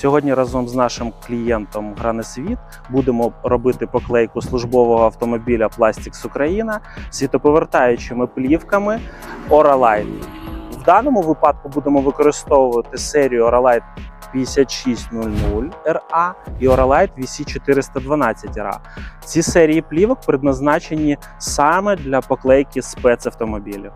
Сьогодні разом з нашим клієнтом Гранесвіт будемо робити поклейку службового автомобіля Plastics Україна світоповертаючими плівками Oralite. В даному випадку будемо використовувати серію Oralite 5600 RA і Oralite VC412 RA. Ці серії плівок предназначені саме для поклейки спецавтомобілів.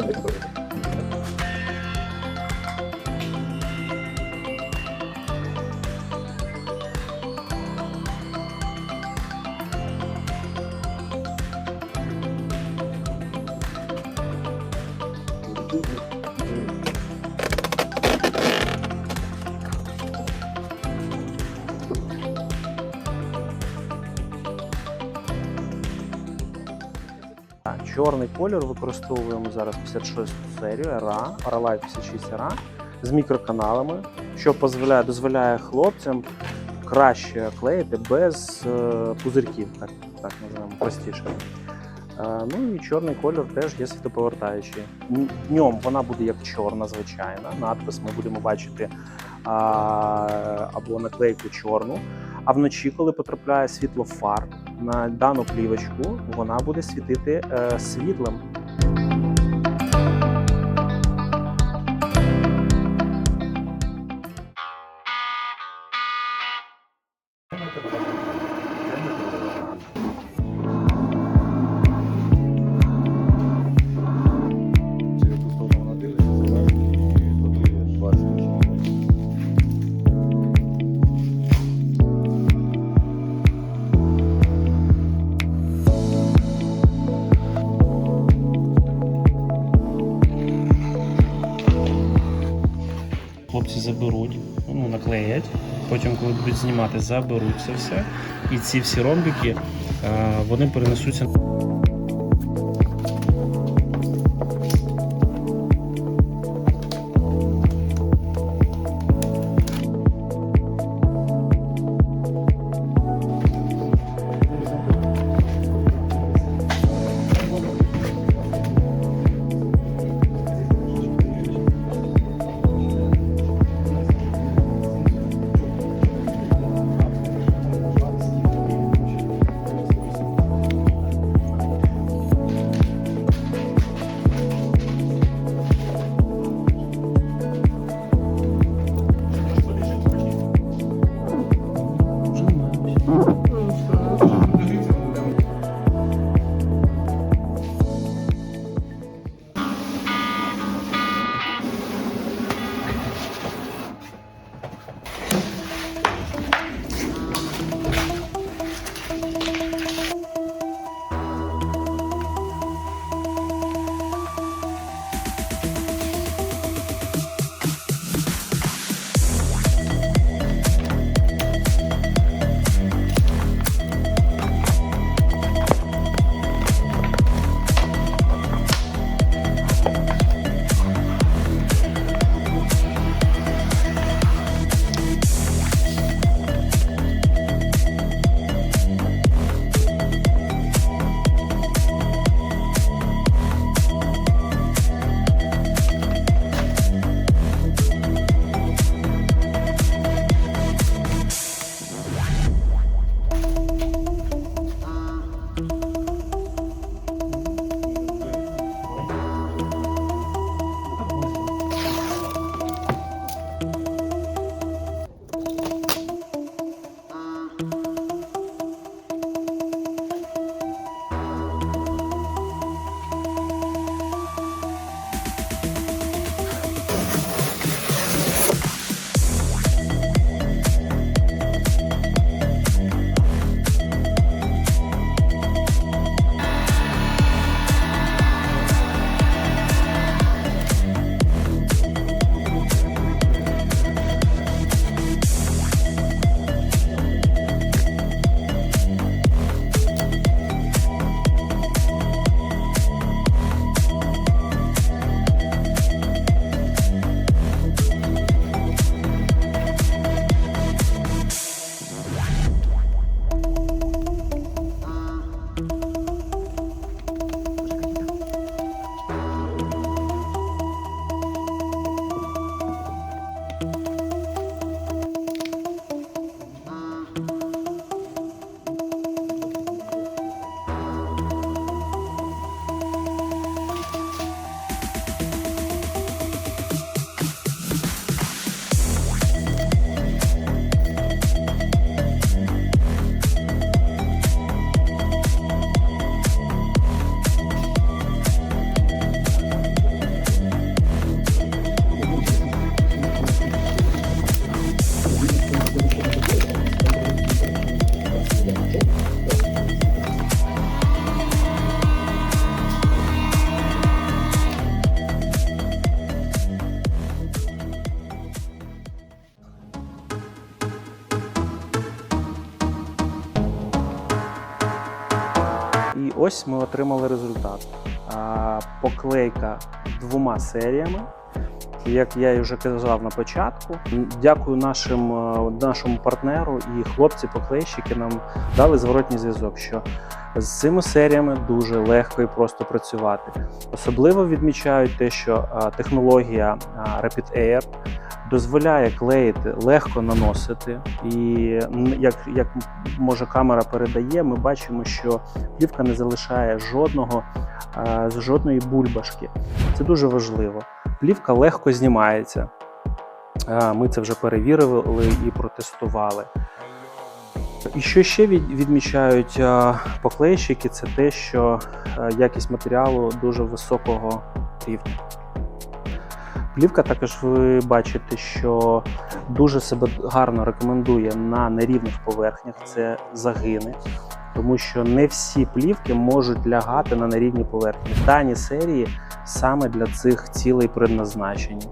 Так, Чорний кольор використовуємо зараз 56 серію RA, Oralite 56 RA з мікроканалами, що дозволяє, дозволяє хлопцям краще клеїти без е, пузирків, так, так називаємо простіше. Е, ну і чорний кольор теж є світоповертаючий. Днем вона буде як чорна, звичайна. Надпис ми будемо бачити або наклейку чорну. А вночі, коли потрапляє світло фар на дану плівочку, вона буде світити е, світлом. Хлопці заберуть, ну наклеять. Потім, коли будуть знімати, заберуть це все. І ці всі ромбики е, вони перенесуться. Ось ми отримали результат. Поклейка двома серіями. Як я і вже казав на початку, дякую нашим, е, нашому партнеру і хлопці-поклейщики нам дали зворотній зв'язок, що з цими серіями дуже легко і просто працювати. Особливо відмічають те, що технологія а, Rapid Air дозволяє клеїти, легко наносити. І як, як може камера передає, ми бачимо, що плівка не залишає жодного, жодної бульбашки. Це дуже важливо. Плівка легко знімається. Ми це вже перевірили і протестували. І що ще від- відмічають поклейщики, це те, що якість матеріалу дуже високого рівня. Плівка також ви бачите, що дуже себе гарно рекомендує на нерівних поверхнях. Це загини, тому що не всі плівки можуть лягати на нерівні поверхні. Дані серії саме для цих цілей предназначені.